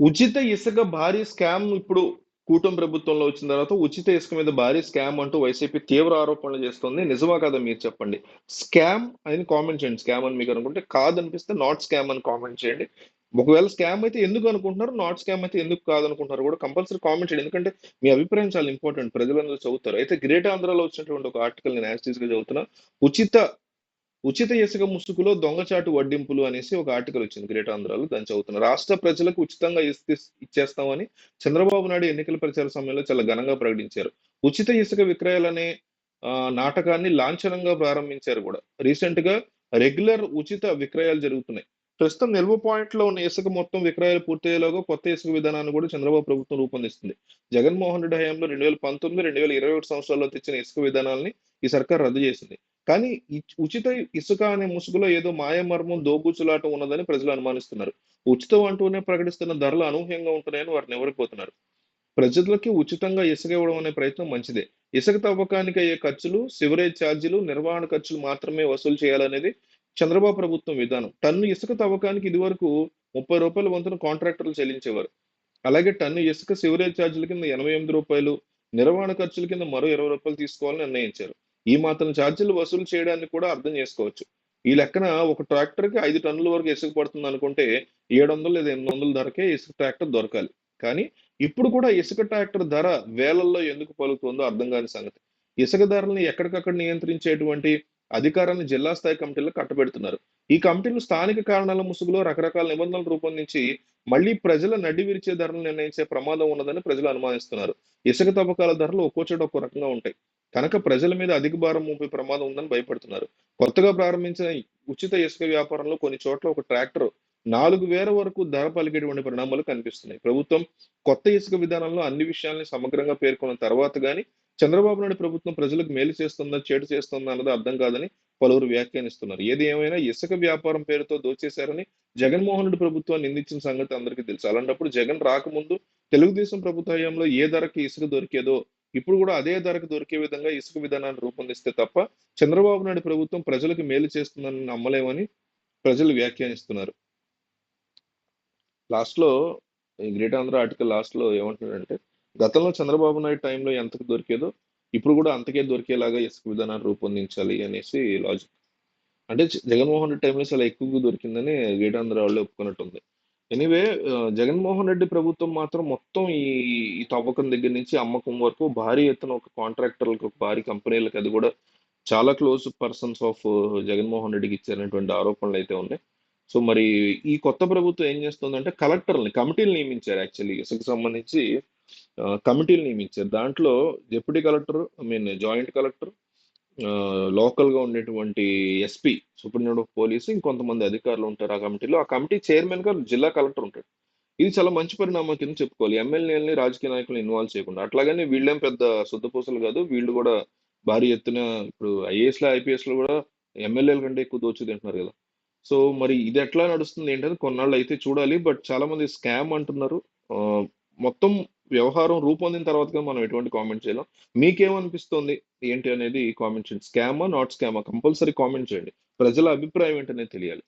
ఉచిత ఇసుక భారీ స్కామ్ ఇప్పుడు కూటమి ప్రభుత్వంలో వచ్చిన తర్వాత ఉచిత ఇసుక మీద భారీ స్కామ్ అంటూ వైసీపీ తీవ్ర ఆరోపణలు చేస్తుంది. నిజమా కదా మీరు చెప్పండి. స్కామ్ అని కామెంట్ చేయండి. స్కామ్ అని మీకు అనుకుంటే కాదనిపిస్తే నాట్ స్కామ్ అని కామెంట్ చేయండి. ఒకవేళ స్కామ్ అయితే ఎందుకు అనుకుంటున్నారు? నాట్ స్కామ్ అయితే ఎందుకు కాదనుకుంటున్నారు కూడా కంపల్సరీ కామెంట్ చేయండి. ఎందుకంటే మీ అభిప్రాయం చాలా ఇంపార్టెంట్. ప్రజలందరూ చదువుతారు. అయితే గ్రేట్ ఆంధ్రాలో వచ్చినటువంటి ఒక ఆర్టికల్ నేను యాజ్గా చదువుతున్నా. ఉచిత ఉచిత ఇసుక ముసుగులో దొంగచాటు వడ్డింపులు అనేసి ఒక ఆర్టికల్ వచ్చింది గ్రేట్ ఆంధ్రాలో. దాని చదువుతున్నారు. రాష్ట్ర ప్రజలకు ఉచితంగా ఇసుక ఇచ్చేస్తామని చంద్రబాబు నాయుడు ఎన్నికల ప్రచార సమయంలో చాలా ఘనంగా ప్రకటించారు. ఉచిత ఇసుక విక్రయాలనే ఆ, నాటకాన్ని లాంఛనంగా ప్రారంభించారు కూడా. రీసెంట్గా రెగ్యులర్ ఉచిత విక్రయాలు జరుగుతున్నాయి. ప్రస్తుతం నిల్వ పాయింట్లో ఉన్న ఇసుక మొత్తం విక్రయాలు పూర్తయ్యేలాగా కొత్త ఇసుక విధానాన్ని కూడా చంద్రబాబు ప్రభుత్వం రూపొందిస్తుంది. జగన్మోహన్ రెడ్డి హయాంలో రెండు వేల పంతొమ్మిది రెండు వేల ఇరవై ఒకటి సంవత్సరాల్లో తెచ్చిన ఇసుక విధానాలని ఈ సర్కార్ రద్దు చేసింది. కానీ ఉచిత ఇసుక అనే ముసుగులో ఏదో మాయమర్మం దోబూచులాటం ఉన్నదని ప్రజలు అనుమానిస్తున్నారు. ఉచితం అంటూనే ప్రకటిస్తున్న ధరలు అనూహ్యంగా ఉంటున్నాయని వారిని ఎవరిపోతున్నారు ప్రజలకి ఉచితంగా ఇసుక ఇవ్వడం అనే ప్రయత్నం మంచిదే. ఇసుక తవ్వకానికి అయ్యే ఖర్చులు సివరేజ్ ఛార్జీలు నిర్వహణ ఖర్చులు మాత్రమే వసూలు చేయాలనేది చంద్రబాబు ప్రభుత్వం విధానం. టన్ను ఇసుక తవ్వకానికి ఇదివరకు ముప్పై రూపాయల వంతున కాంట్రాక్టర్లు చెల్లించేవారు. అలాగే టన్ను ఇసుక సివరేజ్ ఛార్జీల కింద ఎనభై ఎనిమిది రూపాయలు నిర్వహణ ఖర్చుల కింద మరో ఇరవై రూపాయలు తీసుకోవాలని నిర్ణయించారు. ఈ మాత్రం ఛార్జీలు వసూలు చేయడానికి కూడా అర్థం చేసుకోవచ్చు. ఈ లెక్కన ఒక ట్రాక్టర్కి ఐదు టన్నుల వరకు ఇసుక పడుతుంది అనుకుంటే ఏడు వందలు లేదా ఎనిమిది వందల ధరకే ఇసుక ట్రాక్టర్ దొరకాలి. కానీ ఇప్పుడు కూడా ఇసుక ట్రాక్టర్ ధర వేలల్లో ఎందుకు పలుకుతుందో అర్థం కాని సంగతి. ఇసుక ధరలను ఎక్కడికక్కడ నియంత్రించేటువంటి అధికారాన్ని జిల్లా స్థాయి కమిటీలో కట్టబెడుతున్నారు. ఈ కమిటీలు స్థానిక కారణాల ముసుగులో రకరకాల నిబంధనలు రూపొందించి మళ్ళీ ప్రజల నడ్డి విరిచే ధరలు నిర్ణయించే ప్రమాదం ఉన్నదని ప్రజలు అనుమానిస్తున్నారు. ఇసుక తవ్వకాల ధరలు ఒక్కో చోట ఒక్కో రకంగా ఉంటాయి. కనుక ప్రజల మీద అధిక భారం మోపే ప్రమాదం ఉందని భయపడుతున్నారు. కొత్తగా ప్రారంభించిన ఉచిత ఇసుక వ్యాపారంలో కొన్ని చోట్ల ఒక ట్రాక్టర్ నాలుగు వేల వరకు ధర పలికేటువంటి పరిణామాలు కనిపిస్తున్నాయి. ప్రభుత్వం కొత్త ఇసుక విధానంలో అన్ని విషయాల్ని సమగ్రంగా పేర్కొన్న తర్వాత గాని చంద్రబాబు నాయుడు ప్రభుత్వం ప్రజలకు మేలు చేస్తుందా చేటు చేస్తుందా అన్నది అర్థం కాదని పలువురు వ్యాఖ్యానిస్తున్నారు. ఏది ఏమైనా ఇసుక వ్యాపారం పేరుతో దోచేశారని జగన్మోహన్ రెడ్డి ప్రభుత్వాన్ని నిందించిన సంగతి అందరికీ తెలుసు. అలాంటప్పుడు జగన్ రాకముందు తెలుగుదేశం ప్రభుత్వ హయాంలో ఏ ధరకి ఇసుక దొరికేదో ఇప్పుడు కూడా అదే ధరకు దొరికే విధంగా ఇసుక విధానాన్ని రూపొందిస్తే తప్ప చంద్రబాబు నాయుడు ప్రభుత్వం ప్రజలకు మేలు చేస్తుందని నమ్మలేమని ప్రజలు వ్యాఖ్యానిస్తున్నారు. లాస్ట్లో ఈ గ్రేట్ ఆంధ్ర ఆర్టికల్ లాస్ట్లో ఏమంటున్నాడంటే గతంలో చంద్రబాబు నాయుడు టైంలో ఎంతకు దొరికేదో ఇప్పుడు కూడా అంతకే దొరికేలాగా ఇసుక విధానాన్ని రూపొందించాలి అనేసి లాజిక్ అంటే జగన్మోహన్ రెడ్డి టైంలో చాలా ఎక్కువగా దొరికిందని గ్రేట్ ఆంధ్ర వాళ్ళు ఒప్పుకున్నట్టుంది. ఎనీవే uh, జగన్మోహన్ రెడ్డి ప్రభుత్వం మాత్రం మొత్తం ఈ ఈ తవ్వకం దగ్గర నుంచి అమ్మకం వరకు భారీ ఎత్తున ఒక కాంట్రాక్టర్లకు ఒక భారీ కంపెనీలకు అది కూడా చాలా క్లోజ్ పర్సన్స్ ఆఫ్ జగన్మోహన్ రెడ్డికి ఇచ్చారనేటువంటి ఆరోపణలు అయితే ఉన్నాయి. సో మరి ఈ కొత్త ప్రభుత్వం ఏం చేస్తుందంటే కలెక్టర్ని కమిటీలు నియమించారు యాక్చువల్లీ ఇసుకు సంబంధించి uh, కమిటీలు నియమించారు. దాంట్లో deputy collector I mean joint collector లోకల్గా ఉండేటువంటి ఎస్పీ సూపరింటెండెంట్ ఆఫ్ పోలీస్ ఇంకొంతమంది అధికారులు ఉంటారు ఆ కమిటీలో. ఆ కమిటీ చైర్మన్గా జిల్లా కలెక్టర్ ఉంటాడు. ఇది చాలా మంచి పరిణామం కింద చెప్పుకోవాలి. ఎమ్మెల్యేలని రాజకీయ నాయకులను ఇన్వాల్వ్ చేయకుండా. అట్లాగని వీళ్ళేం పెద్ద శుద్ధపూసలు కాదు. వీళ్ళు కూడా భారీ ఎత్తున ఇప్పుడు ఐఏఎస్లో ఐపీఎస్లో కూడా ఎమ్మెల్యేల కంటే ఎక్కువ దోచు తింటున్నారు కదా. సో మరి ఇది ఎట్లా నడుస్తుంది ఏంటంటే కొన్నాళ్ళు అయితే చూడాలి. బట్ చాలా మంది స్కామ్ అంటున్నారు. మొత్తం వ్యవహారం రూపొందిన తర్వాత కానీ మనం ఎటువంటి కామెంట్ చేయలేం. మీకేమనిపిస్తుంది? ఏంటి అనేది కామెంట్ చేయండి. స్కామా నాట్ స్కామా కంపల్సరీ కామెంట్ చేయండి. ప్రజల అభిప్రాయం ఏంటనేది తెలియాలి.